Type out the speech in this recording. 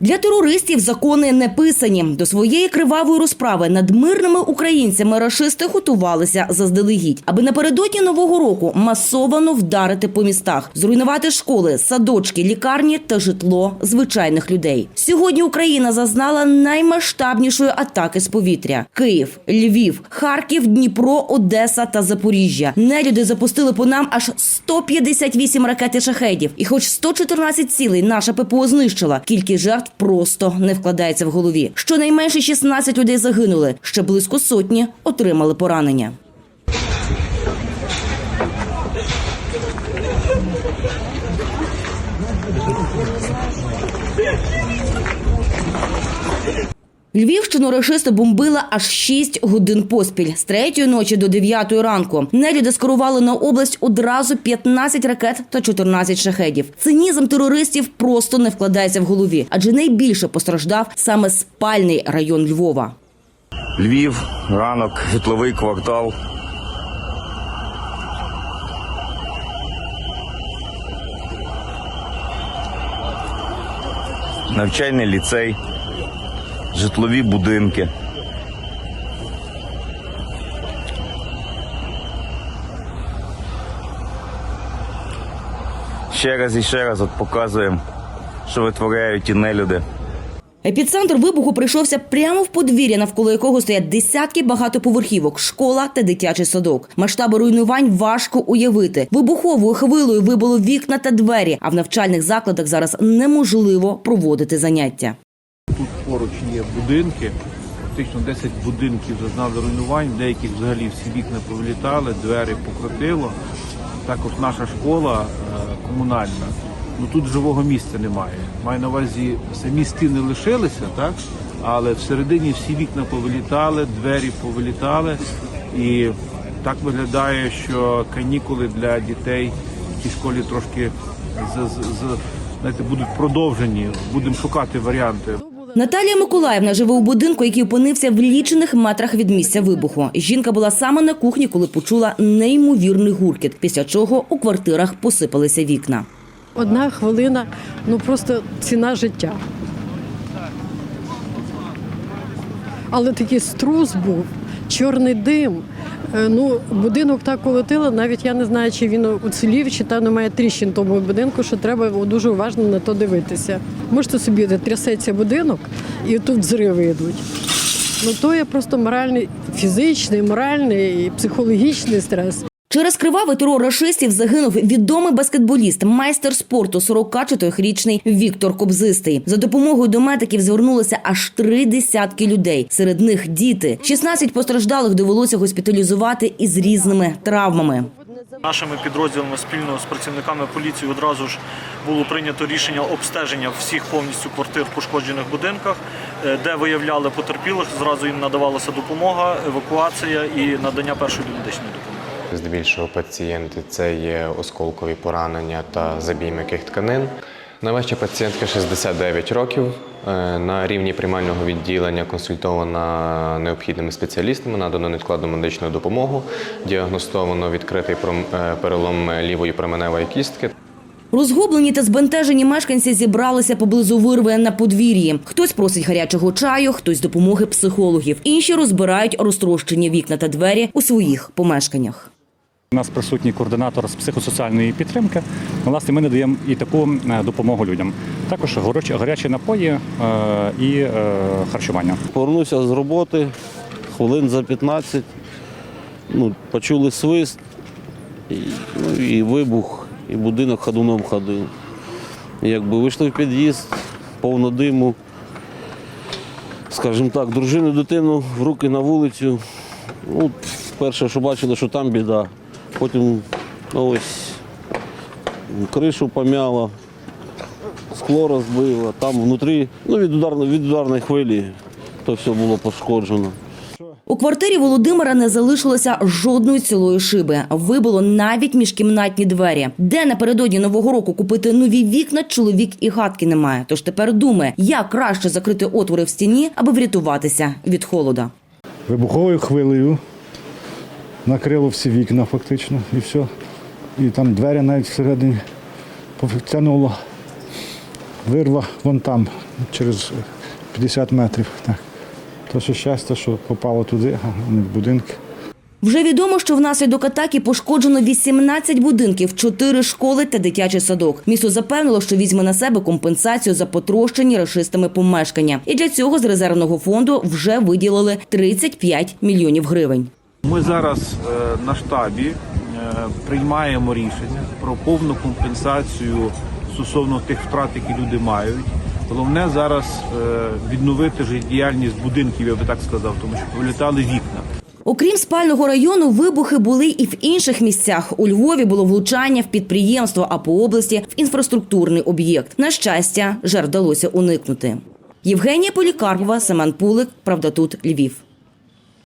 Для терористів закони не писані. До своєї кривавої розправи над мирними українцями рашисти готувалися заздалегідь, аби напередодні нового року масовано вдарити по містах, зруйнувати школи, садочки, лікарні та житло звичайних людей. Сьогодні Україна зазнала наймасштабнішої атаки з повітря: Київ, Львів, Харків, Дніпро, Одеса та Запоріжжя. Нелюди запустили по нам аж 158 ракет і шахедів. І хоч 114 цілей наша ППО знищила, кількість жертв просто не вкладається в голові. Щонайменше 16 людей загинули, ще близько сотні отримали поранення. Львівщину рашисти бомбили аж 6 годин поспіль з третьої ночі до 9 ранку. Нелюди скерували на область одразу 15 ракет та 14 шахедів. Цинізм терористів просто не вкладається в голові, адже найбільше постраждав саме спальний район Львова. Львів, ранок, житловий квартал. Навчальний ліцей, житлові будинки. Ще раз і ще раз от показуємо, що витворяють ті нелюди. Епіцентр вибуху прийшовся прямо в подвір'я, навколо якого стоять десятки багатоповерхівок, школа та дитячий садок. Масштаби руйнувань важко уявити. Вибуховою хвилою вибило вікна та двері, а в навчальних закладах зараз неможливо проводити заняття. Поруч є будинки. Фактично 10 будинків зазнали руйнувань, деяких взагалі всі вікна повилітали, двері покрутило. Також наша школа е, комунальна. Ну тут живого місця немає. Маю на увазі, самі стіни лишилися, так? Але всередині всі вікна повилітали, двері повилітали. І так виглядає, що канікули для дітей в цій школі трошки з, з, з, знаєте, будуть продовжені. Будемо шукати варіанти. Наталія Миколаївна живе у будинку, який опинився в лічених метрах від місця вибуху. Жінка була саме на кухні, коли почула неймовірний гуркіт, після чого у квартирах посипалися вікна. Одна хвилина, ну просто ціна життя. Але такий струс був, чорний дим. Е, Ну, будинок так колотило, навіть я не знаю, чи він уцілів, чи там немає тріщин тому будинку, що треба дуже уважно на то дивитися. Можете собі трясеться будинок, і тут взриви йдуть. Ну то є просто моральний, фізичний, моральний і психологічний стрес. Через кривавий терор рашистів загинув відомий баскетболіст, майстер спорту 44-річний Віктор Кобзистий. За допомогою до медиків звернулося аж три десятки людей. Серед них діти. 16 постраждалих довелося госпіталізувати із різними травмами. Нашими підрозділами спільно з працівниками поліції одразу ж було прийнято рішення обстеження всіх повністю квартир в пошкоджених будинках, е, де виявляли потерпілих. Зразу їм надавалася допомога, евакуація і надання першої медичної допомоги. Здебільшого пацієнти це є осколкові поранення та забій м'яких тканин. Найважча пацієнтка 69 років. Е, На рівні приймального відділення консультована необхідними спеціалістами, надано невідкладну медичну допомогу, діагностовано відкритий е, перелом лівої променевої кістки. Розгублені та збентежені мешканці зібралися поблизу вирви на подвір'ї. Хтось просить гарячого чаю, хтось допомоги психологів. Інші розбирають розтрощені вікна та двері у своїх помешканнях. У нас присутній координатор з психосоціальної підтримки. Власне, ми надаємо і таку е, допомогу людям. Також гарячі напої е, і е, харчування. Повернувся з роботи хвилин за 15. Ну, почули свист, і, ну, і вибух, і будинок ходуном ходив. Якби вийшли в під'їзд, повно диму. Скажімо так, дружину, дитину в руки на вулицю. Ну, перше, що бачили, що там біда. Потім ну, ось кришу помяло, скло розбило, там внутрі, ну, від ударної, від ударної хвилі то все було пошкоджено. У квартирі Володимира не залишилося жодної цілої шиби. Вибило навіть міжкімнатні двері. Де напередодні нового року купити нові вікна, чоловік і гадки немає. Тож тепер думає, як краще закрити отвори в стіні, аби врятуватися від холода. вибуховою хвилею накрило всі вікна фактично і все. І там двері навіть всередині потягнуло. вирва вон там, через 50 метрів. Так. То ще щастя, що попало туди, а не в будинки. Вже відомо, що внаслідок атаки пошкоджено 18 будинків, 4 школи та дитячий садок. Місто запевнило, що візьме на себе компенсацію за потрощені рашистами помешкання. І для цього з резервного фонду вже виділили 35 мільйонів гривень. Ми зараз е, на штабі е, приймаємо рішення про повну компенсацію стосовно тих втрат, які люди мають. Головне зараз е, відновити життєдіяльність будинків, я би так сказав, тому що повилітали вікна. Окрім спального району, вибухи були і в інших місцях. У Львові було влучання в підприємство, а по області в інфраструктурний об'єкт. На щастя, жертв вдалося уникнути. Євгенія Полікарпова, Семен Пулик. Правда, тут Львів.